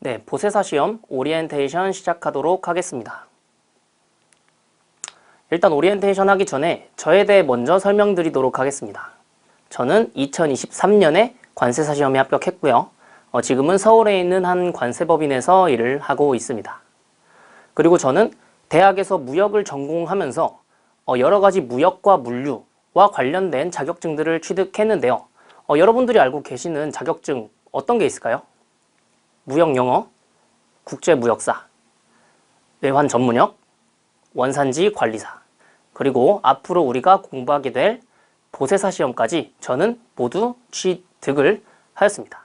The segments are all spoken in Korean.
네, 보세사 시험 오리엔테이션 시작하도록 하겠습니다. 일단 오리엔테이션 하기 전에 저에 대해 먼저 설명드리도록 하겠습니다. 저는 2023년에 관세사 시험에 합격했고요. 어, 지금은 서울에 있는 한 관세법인에서 일을 하고 있습니다. 그리고 저는 대학에서 무역을 전공하면서 어, 여러 가지 무역과 물류와 관련된 자격증들을 취득했는데요. 어, 여러분들이 알고 계시는 자격증 어떤 게 있을까요? 무역 영어, 국제 무역사, 외환 전문역, 원산지 관리사, 그리고 앞으로 우리가 공부하게 될 보세사 시험까지 저는 모두 취득을 하였습니다.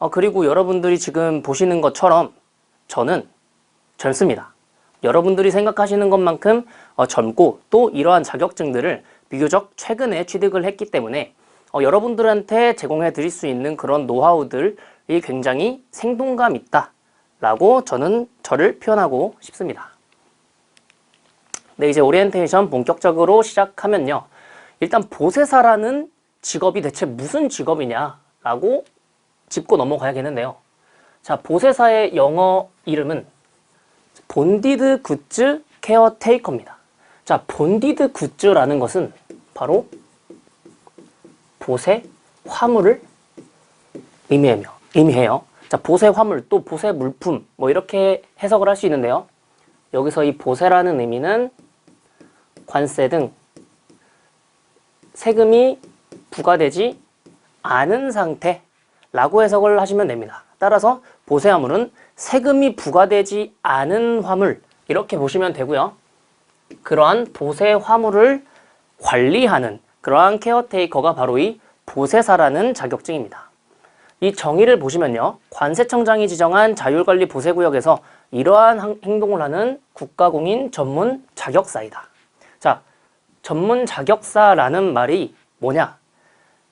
어, 그리고 여러분들이 지금 보시는 것처럼 저는 젊습니다. 여러분들이 생각하시는 것만큼 어, 젊고 또 이러한 자격증들을 비교적 최근에 취득을 했기 때문에 어, 여러분들한테 제공해 드릴 수 있는 그런 노하우들 이 굉장히 생동감 있다 라고 저는 저를 표현하고 싶습니다. 네, 이제 오리엔테이션 본격적으로 시작하면요. 일단 보세사라는 직업이 대체 무슨 직업이냐라고 짚고 넘어가야겠는데요. 자, 보세사의 영어 이름은 본디드 굿즈 케어테이커입니다. 자, 본디드 굿즈라는 것은 바로 보세 화물을 의미하며 의미해요. 자, 보세 화물 또 보세 물품 뭐 이렇게 해석을 할 수 있는데요. 여기서 이 보세라는 의미는 관세 등 세금이 부과되지 않은 상태라고 해석을 하시면 됩니다. 따라서 보세 화물은 세금이 부과되지 않은 화물 이렇게 보시면 되고요. 그러한 보세 화물을 관리하는 그러한 케어테이커가 바로 이 보세사라는 자격증입니다. 이 정의를 보시면요. 관세청장이 지정한 자율관리 보세구역에서 이러한 행동을 하는 국가공인 전문 자격사이다. 자, 전문 자격사라는 말이 뭐냐?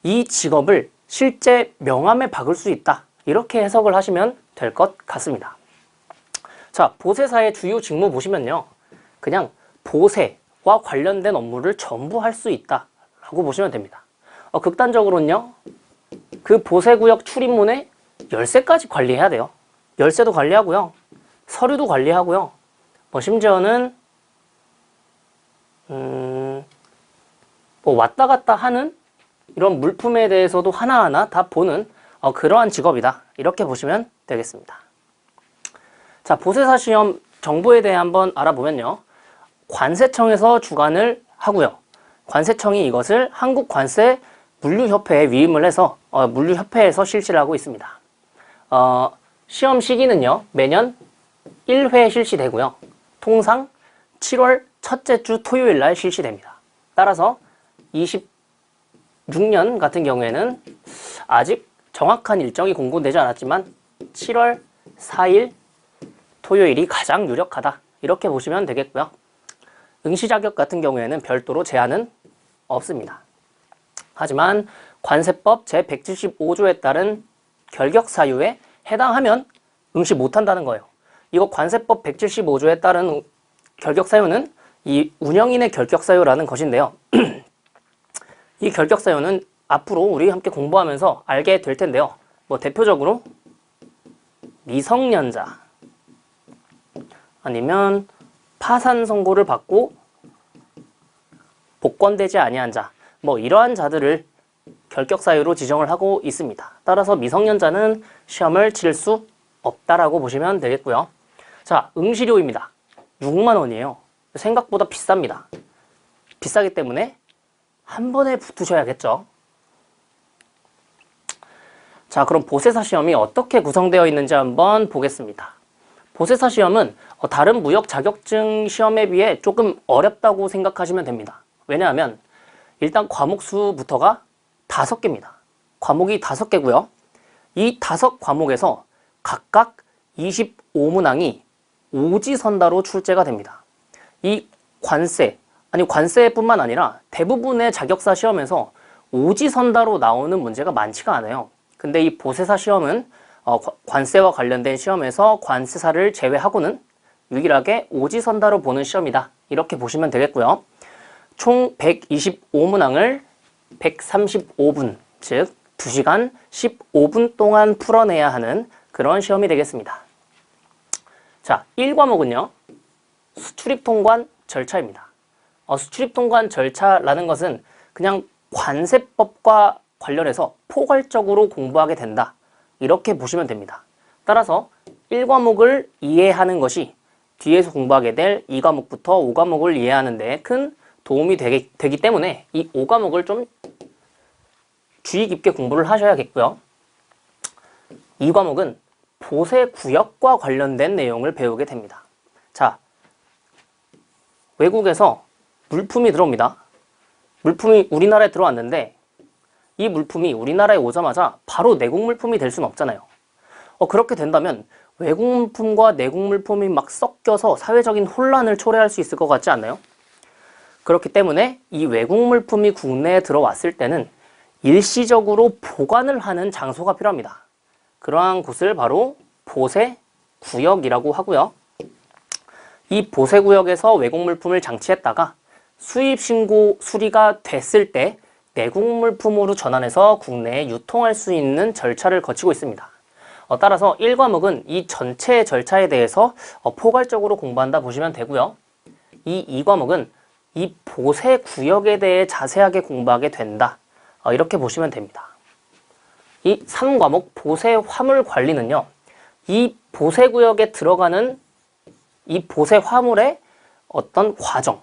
이 직업을 실제 명함에 박을 수 있다. 이렇게 해석을 하시면 될 것 같습니다. 자, 보세사의 주요 직무 보시면요. 그냥 보세와 관련된 업무를 전부 할 수 있다. 라고 보시면 됩니다. 어, 극단적으로는요. 그 보세구역 출입문에 열쇠까지 관리해야 돼요. 열쇠도 관리하고요. 서류도 관리하고요. 뭐 심지어는 음, 뭐 왔다 갔다 하는 이런 물품에 대해서도 하나하나 다 보는 어, 그러한 직업이다. 이렇게 보시면 되겠습니다. 자, 보세사 시험 정보에 대해 한번 알아보면요. 관세청에서 주관을 하고요. 관세청이 이것을 한국관세 물류협회에 위임을 해서 어, 물류협회에서 실시를 하고 있습니다. 어, 시험 시기는요. 매년 1회 실시되고요. 통상 7월 첫째 주 토요일 날 실시됩니다. 따라서 26년 같은 경우에는 아직 정확한 일정이 공고되지 않았지만 7월 4일 토요일이 가장 유력하다. 이렇게 보시면 되겠고요. 응시 자격 같은 경우에는 별도로 제한은 없습니다. 하지만 관세법 제175조에 따른 결격 사유에 해당하면 응시 못한다는 거예요. 이거 관세법 175조에 따른 결격 사유는 이 운영인의 결격 사유라는 것인데요. 이 결격 사유는 앞으로 우리 함께 공부하면서 알게 될 텐데요. 뭐 대표적으로 미성년자 아니면 파산 선고를 받고 복권되지 아니한 자, 뭐 이러한 자들을 결격 사유로 지정을 하고 있습니다. 따라서 미성년자는 시험을 칠 수 없다라고 보시면 되겠고요. 자, 응시료입니다. 6만 원이에요. 생각보다 비쌉니다. 비싸기 때문에 한 번에 붙으셔야겠죠. 자, 그럼 보세사 시험이 어떻게 구성되어 있는지 한번 보겠습니다. 보세사 시험은 다른 무역 자격증 시험에 비해 조금 어렵다고 생각하시면 됩니다. 왜냐하면 일단 과목 수부터가 다섯 개입니다. 과목이 다섯 개고요. 이 다섯 과목에서 각각 25문항이 오지선다로 출제가 됩니다. 이 관세, 아니 관세뿐만 아니라 대부분의 자격사 시험에서 오지선다로 나오는 문제가 많지가 않아요. 근데 이 보세사 시험은 어, 관세와 관련된 시험에서 관세사를 제외하고는 유일하게 오지선다로 보는 시험이다. 이렇게 보시면 되겠고요. 총 125문항을 135분, 즉 2시간 15분 동안 풀어내야 하는 그런 시험이 되겠습니다. 자, 1과목은요. 수출입 통관 절차입니다. 어, 수출입 통관 절차라는 것은 그냥 관세법과 관련해서 포괄적으로 공부하게 된다. 이렇게 보시면 됩니다. 따라서 1과목을 이해하는 것이 뒤에서 공부하게 될 2과목부터 5과목을 이해하는 데 큰 도움이 되기, 되기 때문에 이 5과목을 좀 주의 깊게 공부를 하셔야겠고요. 2과목은 보세 구역과 관련된 내용을 배우게 됩니다. 자, 외국에서 물품이 들어옵니다. 물품이 우리나라에 들어왔는데 이 물품이 우리나라에 오자마자 바로 내국 물품이 될 수는 없잖아요. 어, 그렇게 된다면 외국 물품과 내국 물품이 막 섞여서 사회적인 혼란을 초래할 수 있을 것 같지 않나요? 그렇기 때문에 이 외국 물품이 국내에 들어왔을 때는 일시적으로 보관을 하는 장소가 필요합니다. 그러한 곳을 바로 보세 구역이라고 하고요. 이 보세 구역에서 외국 물품을 장치했다가 수입 신고 수리가 됐을 때 내국 물품으로 전환해서 국내에 유통할 수 있는 절차를 거치고 있습니다. 어, 따라서 1과목은 이 전체 절차에 대해서 어, 포괄적으로 공부한다 보시면 되고요. 이 2과목은 이 보세 구역에 대해 자세하게 공부하게 된다. 어, 이렇게 보시면 됩니다. 이 3과목 보세 화물 관리는요. 이 보세 구역에 들어가는 이 보세 화물의 어떤 과정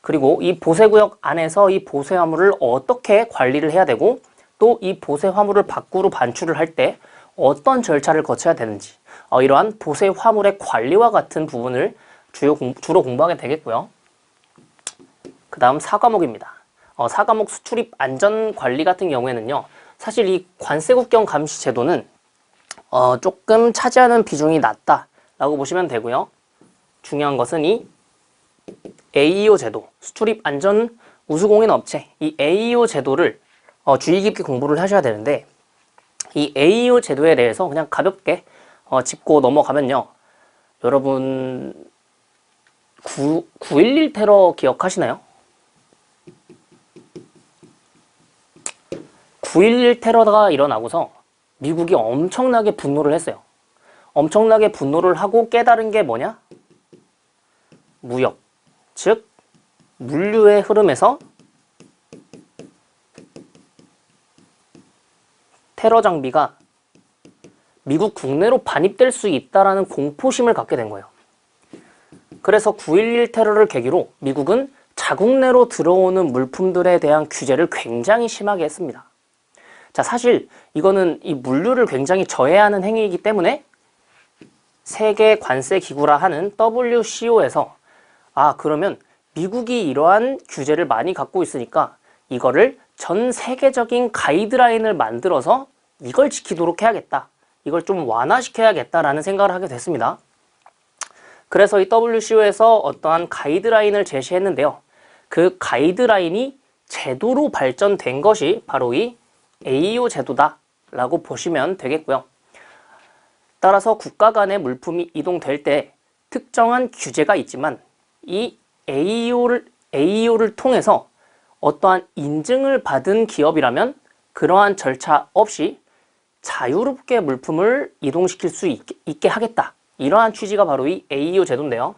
그리고 이 보세 구역 안에서 이 보세 화물을 어떻게 관리를 해야 되고 또 이 보세 화물을 밖으로 반출을 할 때 어떤 절차를 거쳐야 되는지 어, 이러한 보세 화물의 관리와 같은 부분을 주요 공, 주로 공부하게 되겠고요. 그 다음 4과목입니다. 어, 4과목 수출입 안전관리 같은 경우에는요. 사실 이 관세국경 감시 제도는 어, 조금 차지하는 비중이 낮다라고 보시면 되고요. 중요한 것은 이 AEO 제도, 수출입 안전 우수공인 업체, 이 AEO 제도를 어, 주의 깊게 공부를 하셔야 되는데 이 AEO 제도에 대해서 그냥 가볍게 어, 짚고 넘어가면요. 여러분 9, 9.11 테러 기억하시나요? 9.11 테러가 일어나고서 미국이 엄청나게 분노를 했어요. 엄청나게 분노를 하고 깨달은 게 뭐냐? 무역, 즉 물류의 흐름에서 테러 장비가 미국 국내로 반입될 수 있다라는 공포심을 갖게 된 거예요. 그래서 9.11 테러를 계기로 미국은 자국 내로 들어오는 물품들에 대한 규제를 굉장히 심하게 했습니다. 자, 사실 이거는 이 물류를 굉장히 저해하는 행위이기 때문에 세계 관세 기구라 하는 WCO에서 아, 그러면 미국이 이러한 규제를 많이 갖고 있으니까 이거를 전 세계적인 가이드라인을 만들어서 이걸 지키도록 해야겠다. 이걸 좀 완화시켜야겠다라는 생각을 하게 됐습니다. 그래서 이 WCO에서 어떠한 가이드라인을 제시했는데요. 그 가이드라인이 제도로 발전된 것이 바로 이 AEO 제도다라고 보시면 되겠고요. 따라서 국가 간의 물품이 이동될 때 특정한 규제가 있지만 이 AEO를, AEO를 통해서 어떠한 인증을 받은 기업이라면 그러한 절차 없이 자유롭게 물품을 이동시킬 수 있게, 있게 하겠다. 이러한 취지가 바로 이 AEO 제도인데요.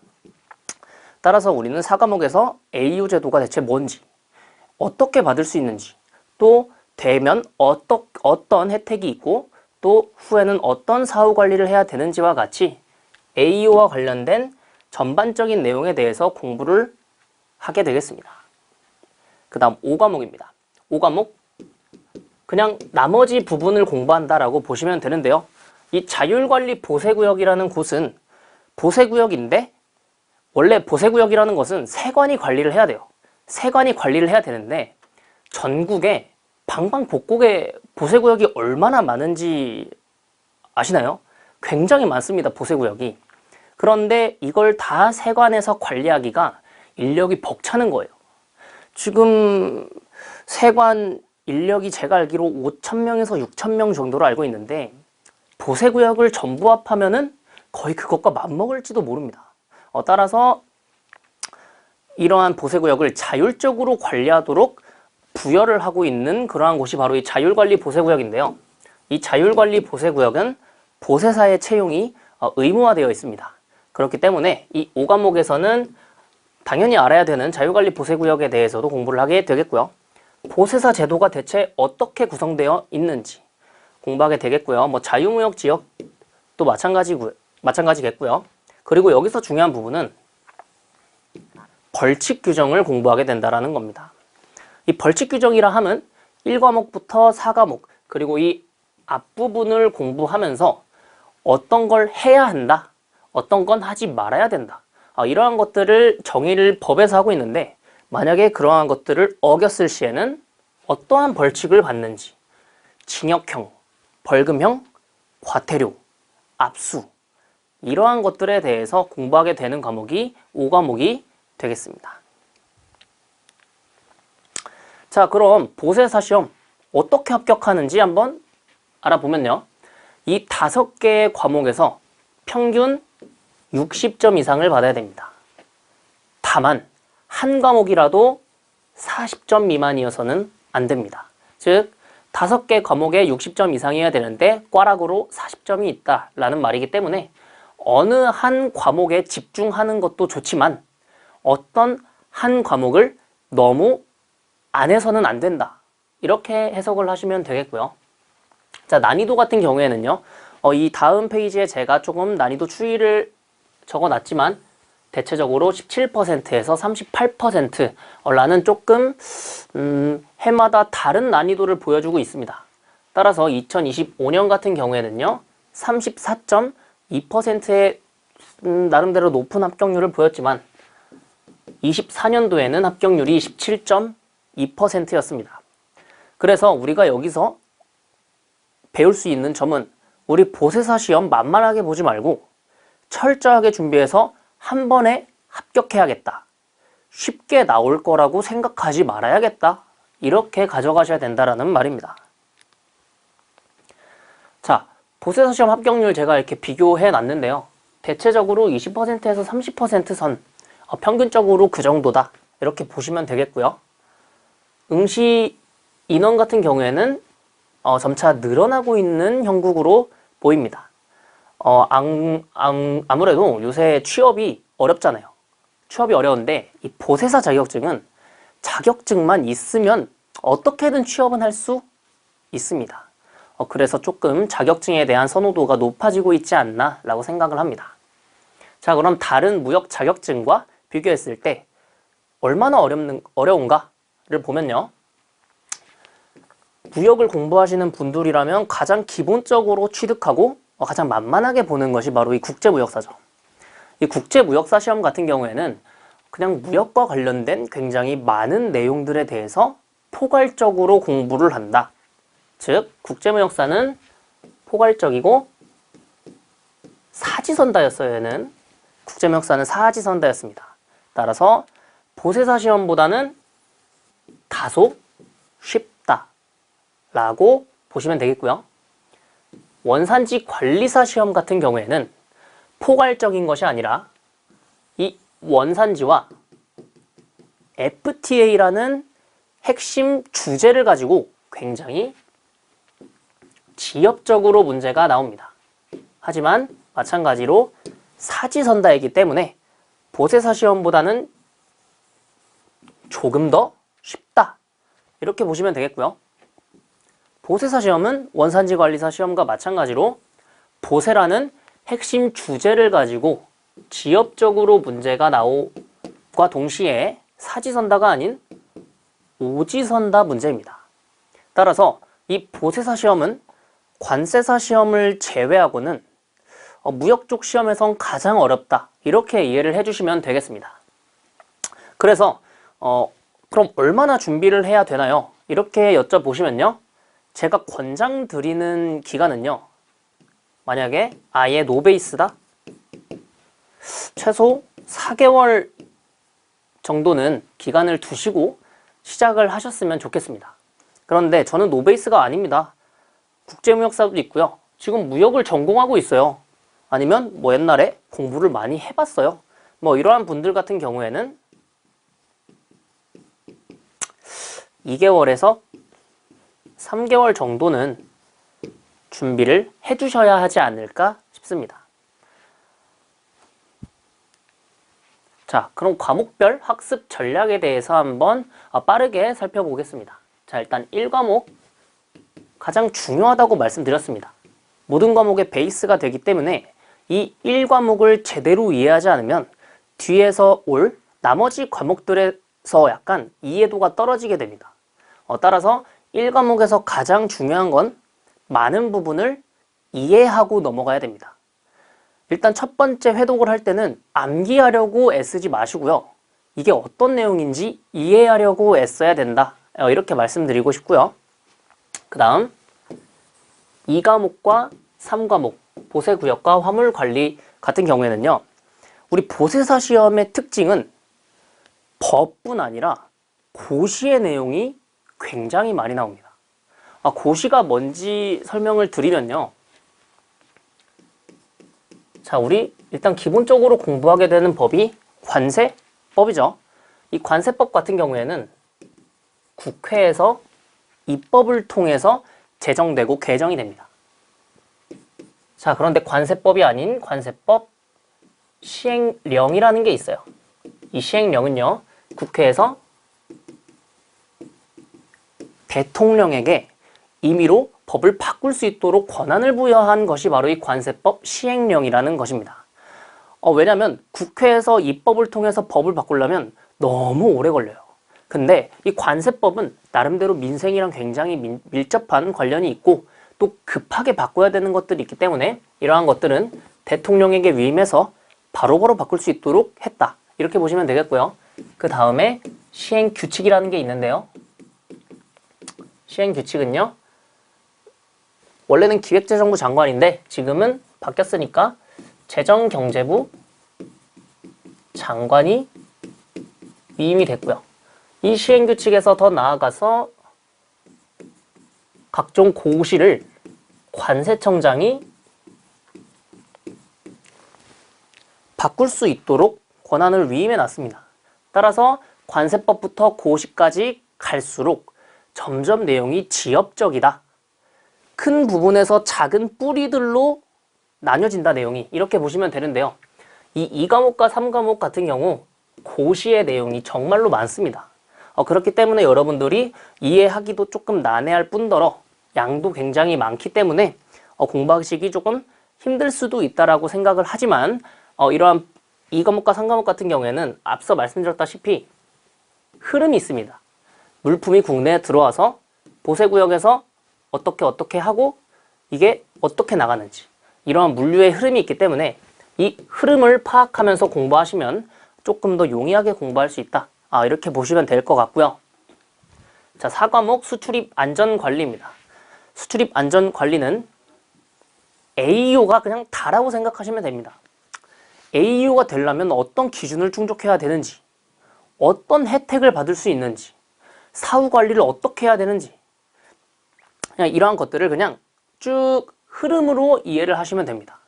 따라서 우리는 사과목에서 AEO 제도가 대체 뭔지, 어떻게 받을 수 있는지, 또 되면 어떠, 어떤 혜택이 있고 또 후에는 어떤 사후 관리를 해야 되는지와 같이 AEO와 관련된 전반적인 내용에 대해서 공부를 하게 되겠습니다. 그 다음 5과목입니다. 5과목 그냥 나머지 부분을 공부한다라고 보시면 되는데요. 이 자율관리 보세구역이라는 곳은 보세구역인데 원래 보세구역이라는 것은 세관이 관리를 해야 돼요. 세관이 관리를 해야 되는데 전국에 방방곡곡에 보세구역이 얼마나 많은지 아시나요? 굉장히 많습니다. 보세구역이. 그런데 이걸 다 세관에서 관리하기가 인력이 벅차는 거예요. 지금 세관 인력이 제가 알기로 5천명에서 6천명 정도로 알고 있는데 보세구역을 전부 합하면 은 거의 그것과 맞먹을지도 모릅니다. 어, 따라서 이러한 보세구역을 자율적으로 관리하도록 부여를 하고 있는 그러한 곳이 바로 이 자율관리 보세구역인데요. 이 자율관리 보세구역은 보세사의 채용이 어, 의무화되어 있습니다. 그렇기 때문에 이 5과목에서는 당연히 알아야 되는 자유관리 보세구역에 대해서도 공부를 하게 되겠고요. 보세사 제도가 대체 어떻게 구성되어 있는지 공부하게 되겠고요. 뭐 자유무역 지역도 마찬가지고 마찬가지겠고요. 그리고 여기서 중요한 부분은 벌칙 규정을 공부하게 된다라는 겁니다. 이 벌칙 규정이라 함은 1과목부터 4과목 그리고 이 앞부분을 공부하면서 어떤 걸 해야 한다, 어떤 건 하지 말아야 된다. 아, 이러한 것들을 정의를 법에서 하고 있는데 만약에 그러한 것들을 어겼을 시에는 어떠한 벌칙을 받는지 징역형, 벌금형, 과태료, 압수 이러한 것들에 대해서 공부하게 되는 과목이 5과목이 되겠습니다. 자, 그럼 보세사 시험 어떻게 합격하는지 한번 알아보면요. 이 다섯 개의 과목에서 평균 60점 이상을 받아야 됩니다. 다만 한 과목이라도 40점 미만이어서는 안 됩니다. 즉 다섯 개 과목에 60점 이상이어야 되는데 꽈락으로 40점이 있다라는 말이기 때문에 어느 한 과목에 집중하는 것도 좋지만 어떤 한 과목을 너무 안 해서는 안 된다. 이렇게 해석을 하시면 되겠고요. 자, 난이도 같은 경우에는요. 어, 이 다음 페이지에 제가 조금 난이도 추이를 적어놨지만 대체적으로 17%에서 38%라는 조금 음, 해마다 다른 난이도를 보여주고 있습니다. 따라서 2025년 같은 경우에는요. 34.2%의 음, 나름대로 높은 합격률을 보였지만 24년도에는 합격률이 17.2%였습니다. 그래서 우리가 여기서 배울 수 있는 점은 우리 보세사 시험 만만하게 보지 말고 철저하게 준비해서 한 번에 합격해야겠다. 쉽게 나올 거라고 생각하지 말아야겠다. 이렇게 가져가셔야 된다라는 말입니다. 자, 보세사 시험 합격률 제가 이렇게 비교해 놨는데요. 대체적으로 20%에서 30%선 어, 평균적으로 그 정도다. 이렇게 보시면 되겠고요. 응시 인원 같은 경우에는 어, 점차 늘어나고 있는 형국으로 보입니다. 어, 안, 안, 아무래도 요새 취업이 어렵잖아요. 취업이 어려운데 이 보세사 자격증은 자격증만 있으면 어떻게든 취업은 할 수 있습니다. 어, 그래서 조금 자격증에 대한 선호도가 높아지고 있지 않나 라고 생각을 합니다. 자 그럼 다른 무역 자격증과 비교했을 때 얼마나 어렵는, 어려운가 를 보면요. 무역을 공부하시는 분들이라면 가장 기본적으로 취득하고 어, 가장 만만하게 보는 것이 바로 이 국제무역사죠. 이 국제무역사 시험 같은 경우에는 그냥 무역과 관련된 굉장히 많은 내용들에 대해서 포괄적으로 공부를 한다. 즉, 국제무역사는 포괄적이고 사지선다였어요, 얘는. 국제무역사는 사지선다였습니다. 따라서 보세사 시험보다는 다소 쉽다. 라고 보시면 되겠고요. 원산지 관리사 시험 같은 경우에는 포괄적인 것이 아니라 이 원산지와 FTA라는 핵심 주제를 가지고 굉장히 지엽적으로 문제가 나옵니다. 하지만 마찬가지로 사지선다이기 때문에 보세사 시험보다는 조금 더 쉽다. 이렇게 보시면 되겠고요. 보세사 시험은 원산지 관리사 시험과 마찬가지로 보세라는 핵심 주제를 가지고 지엽적으로 문제가 나오과 동시에 사지선다가 아닌 오지선다 문제입니다. 따라서 이 보세사 시험은 관세사 시험을 제외하고는 어, 무역 쪽 시험에선 가장 어렵다. 이렇게 이해를 해주시면 되겠습니다. 그래서 어, 그럼 얼마나 준비를 해야 되나요? 이렇게 여쭤보시면요. 제가 권장드리는 기간은요. 만약에 아예 노베이스다? 최소 4개월 정도는 기간을 두시고 시작을 하셨으면 좋겠습니다. 그런데 저는 노베이스가 아닙니다. 국제무역사도 있고요. 지금 무역을 전공하고 있어요. 아니면 뭐 옛날에 공부를 많이 해봤어요. 뭐 이러한 분들 같은 경우에는 2개월에서 3개월 정도는 준비를 해주셔야 하지 않을까 싶습니다. 자, 그럼 과목별 학습 전략에 대해서 한번 아, 빠르게 살펴보겠습니다. 자, 일단 1과목 가장 중요하다고 말씀드렸습니다. 모든 과목의 베이스가 되기 때문에 이 1과목을 제대로 이해하지 않으면 뒤에서 올 나머지 과목들에서 약간 이해도가 떨어지게 됩니다. 어, 따라서 1과목에서 가장 중요한 건 많은 부분을 이해하고 넘어가야 됩니다. 일단 첫 번째 회독을 할 때는 암기하려고 애쓰지 마시고요. 이게 어떤 내용인지 이해하려고 애써야 된다. 어, 이렇게 말씀드리고 싶고요. 그 다음 2과목과 3과목 보세구역과 화물관리 같은 경우에는요. 우리 보세사 시험의 특징은 법뿐 아니라 고시의 내용이 굉장히 많이 나옵니다. 아, 고시가 뭔지 설명을 드리면요. 자, 우리 일단 기본적으로 공부하게 되는 법이 관세법이죠. 이 관세법 같은 경우에는 국회에서 입법을 통해서 제정되고 개정이 됩니다. 자, 그런데 관세법이 아닌 관세법 시행령이라는 게 있어요. 이 시행령은요, 국회에서 대통령에게 임의로 법을 바꿀 수 있도록 권한을 부여한 것이 바로 이 관세법 시행령이라는 것입니다. 어, 왜냐하면 국회에서 입법을 통해서 법을 바꾸려면 너무 오래 걸려요. 근데 이 관세법은 나름대로 민생이랑 굉장히 민, 밀접한 관련이 있고 또 급하게 바꿔야 되는 것들이 있기 때문에 이러한 것들은 대통령에게 위임해서 바로바로 바꿀 수 있도록 했다. 이렇게 보시면 되겠고요. 그 다음에 시행 규칙이라는 게 있는데요. 시행 규칙은요. 원래는 기획재정부 장관인데 지금은 바뀌었으니까 재정경제부 장관이 위임이 됐고요. 이 시행 규칙에서 더 나아가서 각종 고시를 관세청장이 바꿀 수 있도록 권한을 위임해 놨습니다. 따라서 관세법부터 고시까지 갈수록 점점 내용이 지엽적이다. 큰 부분에서 작은 뿌리들로 나뉘어진다 내용이 이렇게 보시면 되는데요. 이 2과목과 3과목 같은 경우 고시의 내용이 정말로 많습니다. 어, 그렇기 때문에 여러분들이 이해하기도 조금 난해할 뿐더러 양도 굉장히 많기 때문에 어, 공부하시기 조금 힘들 수도 있다라고 생각을 하지만 어, 이러한 2과목과 3과목 같은 경우에는 앞서 말씀드렸다시피 흐름이 있습니다. 물품이 국내에 들어와서 보세구역에서 어떻게 어떻게 하고 이게 어떻게 나가는지 이러한 물류의 흐름이 있기 때문에 이 흐름을 파악하면서 공부하시면 조금 더 용이하게 공부할 수 있다. 아, 이렇게 보시면 될 것 같고요. 자, 4과목 수출입 안전관리입니다. 수출입 안전관리는 AU가 그냥 다라고 생각하시면 됩니다. AU가 되려면 어떤 기준을 충족해야 되는지, 어떤 혜택을 받을 수 있는지, 사후 관리를 어떻게 해야 되는지, 그냥 이러한 것들을 그냥 쭉 흐름으로 이해를 하시면 됩니다.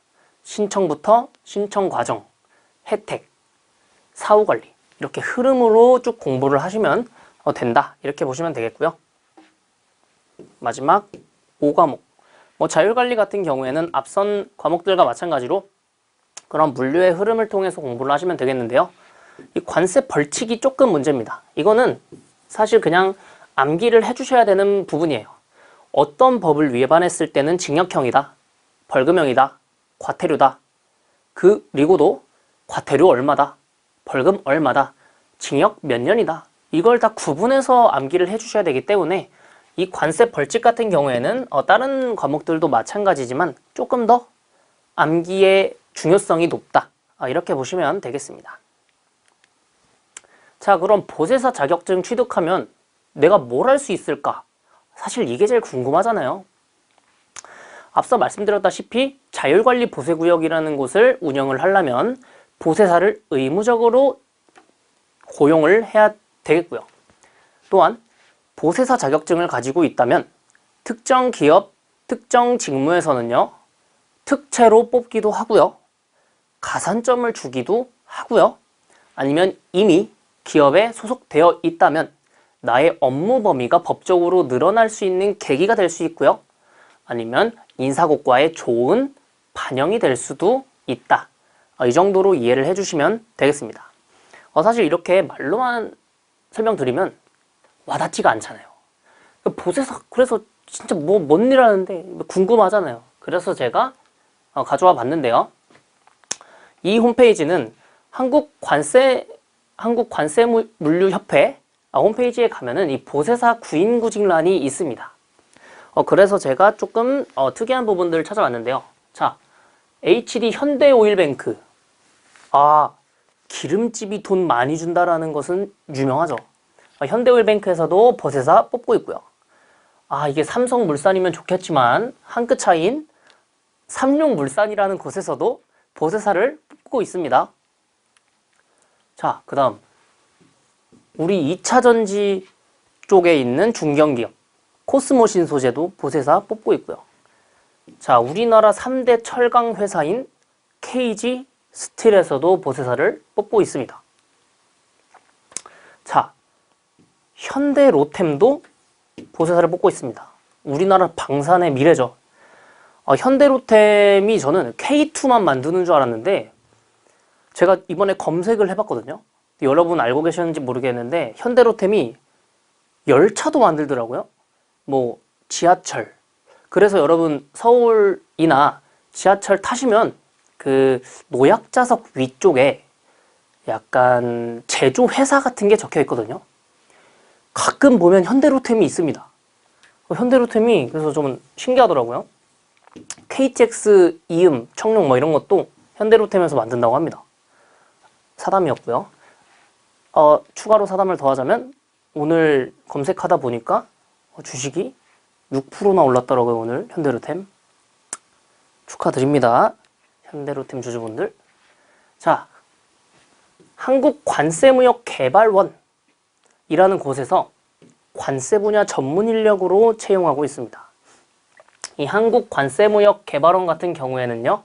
신청부터 신청 과정, 혜택, 사후 관리 이렇게 흐름으로 쭉 공부를 하시면 어, 된다 이렇게 보시면 되겠고요. 마지막 5과목 뭐 자율관리 같은 경우에는 앞선 과목들과 마찬가지로 그런 물류의 흐름을 통해서 공부를 하시면 되겠는데요. 이 관세 벌칙이 조금 문제입니다. 이거는 사실 그냥 암기를 해주셔야 되는 부분이에요. 어떤 법을 위반했을 때는 징역형이다, 벌금형이다, 과태료다. 그리고도 과태료 얼마다, 벌금 얼마다, 징역 몇 년이다. 이걸 다 구분해서 암기를 해주셔야 되기 때문에 이 관세 벌칙 같은 경우에는 어, 다른 과목들도 마찬가지지만 조금 더 암기의 중요성이 높다. 아, 이렇게 보시면 되겠습니다. 자, 그럼 보세사 자격증 취득하면 내가 뭘 할 수 있을까? 사실 이게 제일 궁금하잖아요. 앞서 말씀드렸다시피 자율관리 보세구역이라는 곳을 운영을 하려면 보세사를 의무적으로 고용을 해야 되겠고요. 또한 보세사 자격증을 가지고 있다면 특정 기업, 특정 직무에서는요. 특채로 뽑기도 하고요. 가산점을 주기도 하고요. 아니면 이미 기업에 소속되어 있다면 나의 업무 범위가 법적으로 늘어날 수 있는 계기가 될 수 있고요. 아니면 인사고과에 좋은 반영이 될 수도 있다. 어, 이 정도로 이해를 해주시면 되겠습니다. 어, 사실 이렇게 말로만 설명드리면 와닿지가 않잖아요. 그 보세서 그래서 진짜 뭐 뭔 일 하는데 궁금하잖아요. 그래서 제가 어, 가져와 봤는데요. 이 홈페이지는 한국 관세 한국 관세물류협회 아, 홈페이지에 가면은 이 보세사 구인구직란이 있습니다. 어, 그래서 제가 조금 어, 특이한 부분들을 찾아왔는데요. 자, HD 현대오일뱅크. 아, 기름집이 돈 많이 준다라는 것은 유명하죠. 아, 현대오일뱅크에서도 보세사 뽑고 있고요. 아, 이게 삼성물산이면 좋겠지만 한 끗 차이인 삼룡물산이라는 곳에서도 보세사를 뽑고 있습니다. 자, 그 다음 우리 2차 전지 쪽에 있는 중견기업 코스모신 소재도 보세사 뽑고 있고요. 자, 우리나라 3대 철강 회사인 KG 스틸에서도 보세사를 뽑고 있습니다. 자, 현대 로템도 보세사를 뽑고 있습니다. 우리나라 방산의 미래죠. 어, 현대 로템이 저는 K2만 만드는 줄 알았는데 제가 이번에 검색을 해봤거든요. 여러분 알고 계셨는지 모르겠는데 현대로템이 열차도 만들더라고요. 뭐 지하철. 그래서 여러분 서울이나 지하철 타시면 그 노약자석 위쪽에 약간 제조 회사 같은 게 적혀 있거든요. 가끔 보면 현대로템이 있습니다. 어, 현대로템이 그래서 좀 신기하더라고요. KTX 이음, 청룡 뭐 이런 것도 현대로템에서 만든다고 합니다. 사담이었고요. 어, 추가로 사담을 더하자면 오늘 검색하다 보니까 어, 주식이 6%나 올랐더라고요. 오늘 현대로템. 축하드립니다. 현대로템 주주분들. 자, 한국관세무역개발원이라는 곳에서 관세 분야 전문 인력으로 채용하고 있습니다. 이 한국관세무역개발원 같은 경우에는요,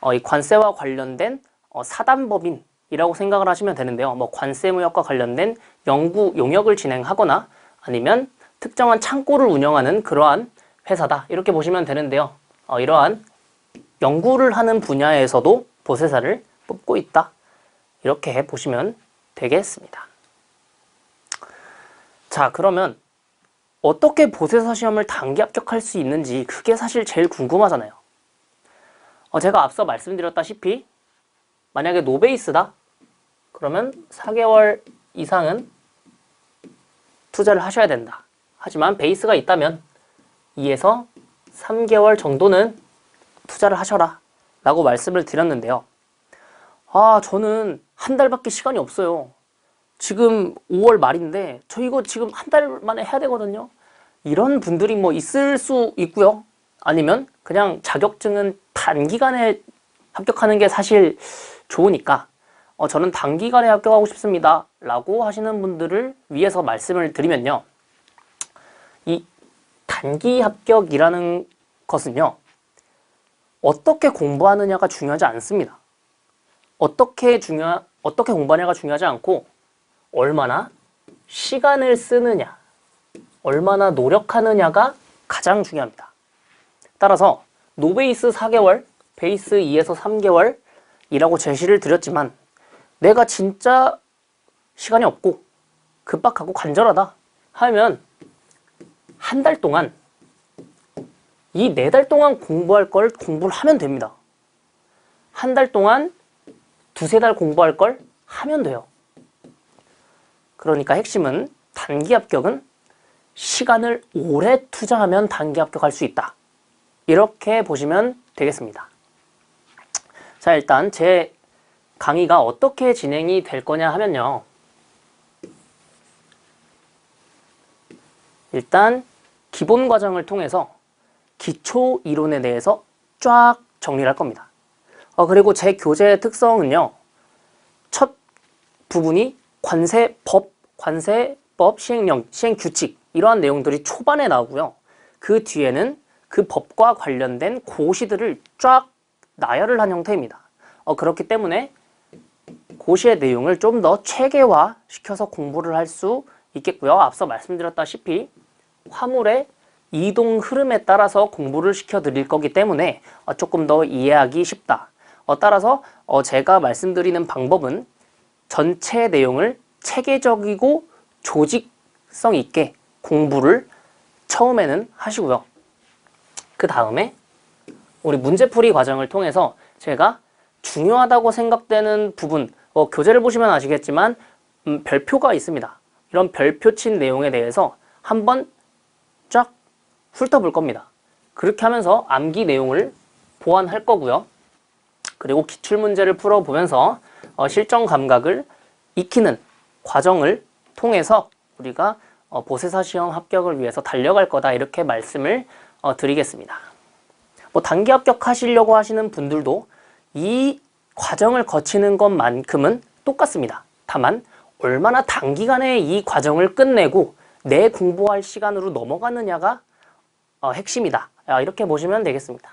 어, 이 관세와 관련된 어, 사단법인 이라고 생각을 하시면 되는데요. 뭐 관세무역과 관련된 연구 용역을 진행하거나 아니면 특정한 창고를 운영하는 그러한 회사다. 이렇게 보시면 되는데요. 어, 이러한 연구를 하는 분야에서도 보세사를 뽑고 있다. 이렇게 보시면 되겠습니다. 자, 그러면 어떻게 보세사 시험을 단기 합격할 수 있는지 그게 사실 제일 궁금하잖아요. 어, 제가 앞서 말씀드렸다시피 만약에 노베이스다 그러면 4개월 이상은 투자를 하셔야 된다. 하지만 베이스가 있다면 2에서 3개월 정도는 투자를 하셔라 라고 말씀을 드렸는데요. 아, 저는 한 달밖에 시간이 없어요. 지금 5월 말인데 저 이거 지금 한 달 만에 해야 되거든요. 이런 분들이 뭐 있을 수 있고요. 아니면 그냥 자격증은 단기간에 합격하는 게 사실 좋으니까 어, 저는 단기간에 합격하고 싶습니다. 라고 하시는 분들을 위해서 말씀을 드리면요. 이 단기 합격이라는 것은요. 어떻게 공부하느냐가 중요하지 않습니다. 어떻게 중요, 어떻게 공부하냐가 중요하지 않고 얼마나 시간을 쓰느냐, 얼마나 노력하느냐가 가장 중요합니다. 따라서 노베이스 4개월, 베이스 2에서 3개월이라고 제시를 드렸지만 내가 진짜 시간이 없고 급박하고 간절하다 하면 한 달 동안 이 네 달 동안 공부할 걸 공부를 하면 됩니다. 한 달 동안 두세 달 공부할 걸 하면 돼요. 그러니까 핵심은 단기 합격은 시간을 오래 투자하면 단기 합격할 수 있다. 이렇게 보시면 되겠습니다. 자, 일단 제 강의가 어떻게 진행이 될 거냐 하면요. 일단 기본 과정을 통해서 기초 이론에 대해서 쫙 정리를 할 겁니다. 어, 그리고 제 교재의 특성은요. 첫 부분이 관세법, 관세법 시행령, 시행규칙 이러한 내용들이 초반에 나오고요. 그 뒤에는 그 법과 관련된 고시들을 쫙 나열을 한 형태입니다. 어, 그렇기 때문에 고시의 내용을 좀 더 체계화 시켜서 공부를 할 수 있겠고요. 앞서 말씀드렸다시피 화물의 이동 흐름에 따라서 공부를 시켜드릴 거기 때문에 어, 조금 더 이해하기 쉽다. 어, 따라서 어, 제가 말씀드리는 방법은 전체 내용을 체계적이고 조직성 있게 공부를 처음에는 하시고요. 그 다음에 우리 문제풀이 과정을 통해서 제가 중요하다고 생각되는 부분, 어, 교재를 보시면 아시겠지만 음, 별표가 있습니다. 이런 별표 친 내용에 대해서 한번 쫙 훑어볼 겁니다. 그렇게 하면서 암기 내용을 보완할 거고요. 그리고 기출문제를 풀어보면서 어, 실전 감각을 익히는 과정을 통해서 우리가 어, 보세사 시험 합격을 위해서 달려갈 거다 이렇게 말씀을 어, 드리겠습니다. 뭐 단기 합격하시려고 하시는 분들도 이 과정을 거치는 것만큼은 똑같습니다. 다만 얼마나 단기간에 이 과정을 끝내고 내 공부할 시간으로 넘어가느냐가 어, 핵심이다. 아, 이렇게 보시면 되겠습니다.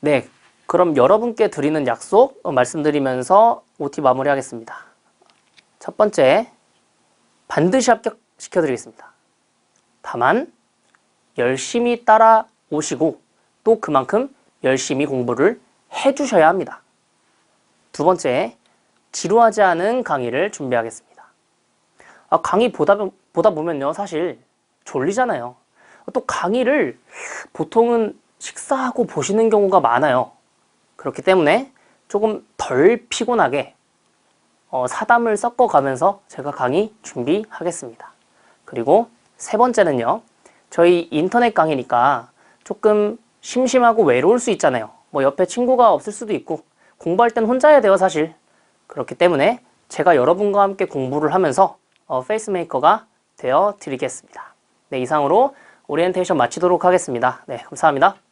네, 그럼 여러분께 드리는 약속 어, 말씀드리면서 OT 마무리하겠습니다. 첫 번째, 반드시 합격시켜드리겠습니다. 다만 열심히 따라오시고 또 그만큼 열심히 공부를 해주셔야 합니다. 두 번째, 지루하지 않은 강의를 준비하겠습니다. 아, 강의 보다, 보다 보면요, 사실 졸리잖아요. 또 강의를 보통은 식사하고 보시는 경우가 많아요. 그렇기 때문에 조금 덜 피곤하게 어, 사담을 섞어가면서 제가 강의 준비하겠습니다. 그리고 세 번째는요, 저희 인터넷 강의니까 조금 심심하고 외로울 수 있잖아요. 뭐 옆에 친구가 없을 수도 있고 공부할 땐 혼자 해야 돼요, 사실. 그렇기 때문에 제가 여러분과 함께 공부를 하면서 어, 페이스메이커가 되어 드리겠습니다. 네, 이상으로 오리엔테이션 마치도록 하겠습니다. 네, 감사합니다.